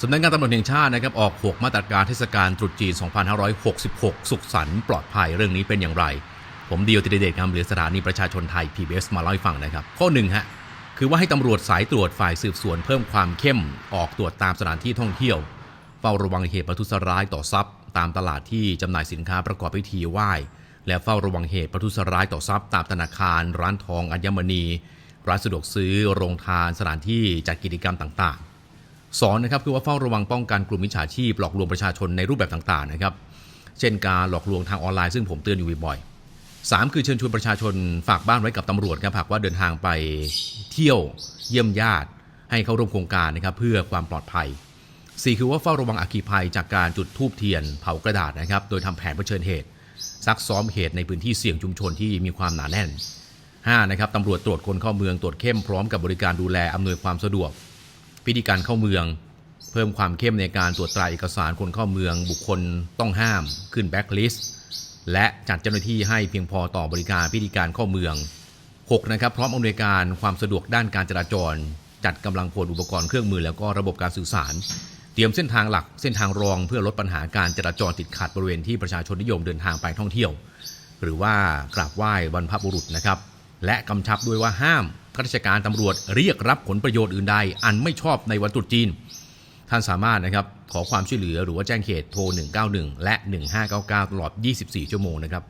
สำนักงานตำรวจแห่งชาตินะครับออก 6 มาตรการเทศกาลตรุษจีน 2566 สุขสันต์ปลอดภัยเรื่องนี้เป็นอย่างไร ผมเดียวติเดเดชคำเหลือสถานีประชาชนไทย PBS มาเล่าให้ฟังนะครับ ข้อหนึ่งฮะคือว่าให้ตำรวจสายตรวจฝ่ายสืบสวนเพิ่มความเข้ม ออกตรวจตามสถานที่ท่องเที่ยว เฝ้าระวังเหตุประทุษร้ายต่อทรัพย์ ตามตลาดที่จำหน่ายสินค้าประกอบพิธีไหว้และเฝ้าระวังเหตุประทุษร้ายต่อทรัพย์ตามธนาคาร ร้านทองอัญมณี ร้านสะดวกซื้อโรงทานสถานที่จัดกิจกรรมต่างๆ สอนนะครับคือว่าเฝ้าระวังป้องกันกลุ่มมิจฉาชีพหลอกลวงประชาชนในรูปแบบต่างๆนะครับเช่นการหลอกลวงทางออนไลน์ซึ่งผมเตือนอยู่บ่อยๆสามคือเชิญชวนประชาชนฝากบ้านไว้กับตำรวจครับหากว่าเดินทางไปเที่ยวเยี่ยมญาติ ให้เข้าร่วมโครงการนะครับเพื่อความปลอดภัยสี่คือว่าเฝ้าระวังอัคคีภัยจากการจุดทูบเทียน เผากระดาษนะครับโดยทำแผนเผชิญเหตุ ซักซ้อมเหตุในพื้นที่เสี่ยงชุมชนที่มีความหนาแน่น 5. นะครับตำรวจตรวจคนเข้าเมืองตรวจเข้มพร้อมกับบริการดูแลอำนวยความสะดวก พิธีการเข้าเมือง เพิ่มความเข้มในการตรวจตราเอกสารคนเข้าเมือง บุคคลต้องห้ามขึ้นแบ็คลิสต์และจัดเจ้าหน้าที่ให้เพียงพอต่อบริการพิธีการเข้าเมือง 6. นะครับพร้อมอำนวยการความสะดวกด้านการจราจร จัดกำลังพลอุปกรณ์เครื่องมือแล้วก็ระบบการสื่อสาร เตรียมเส้นทางหลักเส้นทางรองเพื่อลดปัญหาการจราจรติดขัดบริเวณที่ประชาชนนิยมเดินทางไปท่องเที่ยว หรือว่ากราบไหว้บรรพบุรุษนะครับและกำชับด้วยว่าห้าม ข้าราชการตำรวจเรียกรับผลประโยชน์อื่นใด อันไม่ชอบในวันตรุษจีน ท่านสามารถนะครับขอความช่วยเหลือหรือว่าแจ้งเหตุโทร 191 และ 1599 ตลอด 24 ชั่วโมงนะครับ